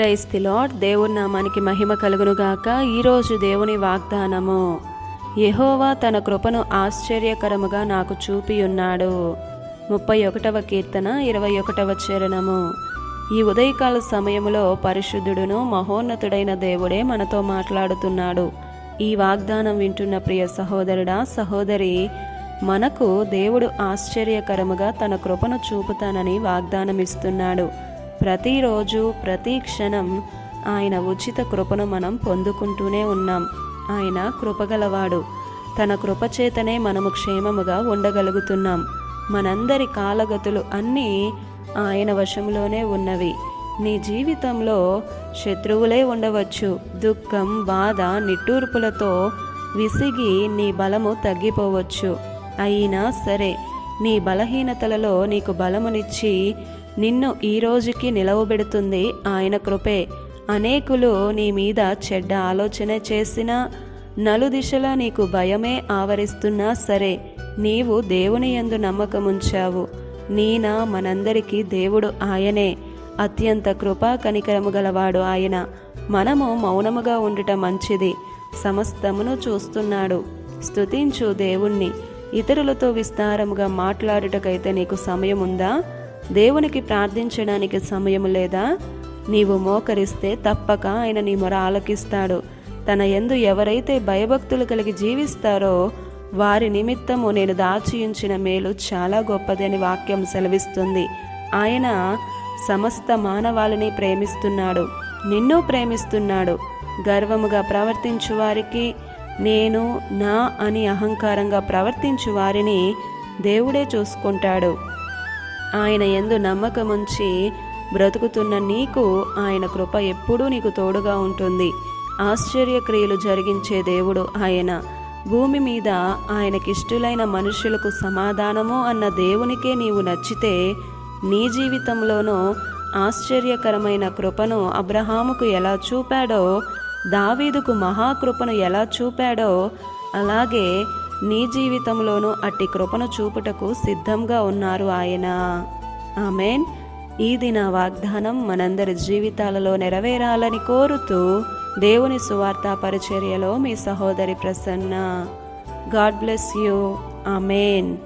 క్రైస్తి lord. దేవుని నామానికి మహిమ కలుగునుగాక. ఈరోజు దేవుని వాగ్దానము యహోవా తన కృపను ఆశ్చర్యకరముగా నాకు చూపియున్నాడు. ముప్పై ఒకటవ కీర్తన ఇరవై ఒకటవ చరణము. ఈ ఉదయకాల సమయములో పరిశుద్ధుడును మహోన్నతుడైన దేవుడే మనతో మాట్లాడుతున్నాడు. ఈ వాగ్దానం వింటున్న ప్రియ సహోదరుడా సహోదరి మనకు దేవుడు ఆశ్చర్యకరముగా తన కృపను చూపుతానని వాగ్దానం ఇస్తున్నాడు ప్రతిరోజు ప్రతి క్షణం ఆయన ఉచిత కృపను మనం పొందుకుంటూనే ఉన్నాం. ఆయన కృపగలవాడు. తన కృపచేతనే మనము క్షేమముగా ఉండగలుగుతున్నాం. మనందరి కాలగతులు అన్నీ ఆయన వశంలోనే ఉన్నవి. నీ జీవితంలో శత్రువులే ఉండవచ్చు. దుఃఖం బాధ నిట్టూర్పులతో విసిగి నీ బలము తగ్గిపోవచ్చు. అయినా సరే నీ బలహీనతలలో నీకు బలమునిచ్చి నిన్ను ఈ రోజుకి నిలవబెడుతుంది ఆయన కృపే. అనేకులు నీ మీద చెడ్డ ఆలోచన చేసినా నలుదిశలా నీకు భయమే ఆవరిస్తున్నా సరే నీవు దేవుని ఎందు నమ్మకముంచావు. నీనా మనందరికీ దేవుడు ఆయనే. అత్యంత కృపా కనికరము గలవాడు ఆయన. మనము మౌనముగా ఉండుట మంచిది. సమస్తమును చూస్తున్నాడు. స్తుతించు దేవుణ్ణి. ఇతరులతో విస్తారముగా మాట్లాడుటకైతే నీకు సమయం ఉందా దేవునికి ప్రార్థించడానికి సమయం లేదా? నీవు మోకరిస్తే తప్పక ఆయన నీ మొర ఆలకిస్తాడు. తన ఎందు ఎవరైతే భయభక్తులు కలిగి జీవిస్తారో వారి నిమిత్తము నేను దాచియించిన మేలు చాలా గొప్పదని వాక్యం సెలవిస్తుంది. ఆయన సమస్త మానవాళిని ప్రేమిస్తున్నాడు. నిన్ను ప్రేమిస్తున్నాడు. గర్వముగా ప్రవర్తించు వారికి నేను నా అని అహంకారంగా ప్రవర్తించు వారిని దేవుడే చూసుకుంటాడు. ఆయన ఎందు నమ్మకముంచి బ్రతుకుతున్న నీకు ఆయన కృప ఎప్పుడూ నీకు తోడుగా ఉంటుంది. ఆశ్చర్యక్రియలు జరిగించే దేవుడు ఆయన. భూమి మీద ఆయనకిష్టులైన మనుషులకు సమాధానము అన్న దేవునికే నీవు నచ్చితే నీ జీవితంలోనూ ఆశ్చర్యకరమైన కృపను అబ్రహాముకు ఎలా చూపాడో దావీదుకు మహాకృపను ఎలా చూపాడో అలాగే నీ జీవితంలోనూ అట్టి కృపను చూపుటకు సిద్ధంగా ఉన్నారు ఆయన. ఆమెన్. ఇది నా వాగ్దానం మనందరి జీవితాలలో నెరవేరాలని కోరుతూ దేవుని సువార్త పరిచర్యలో మీ సహోదరి Prasanna. God bless you. Amen.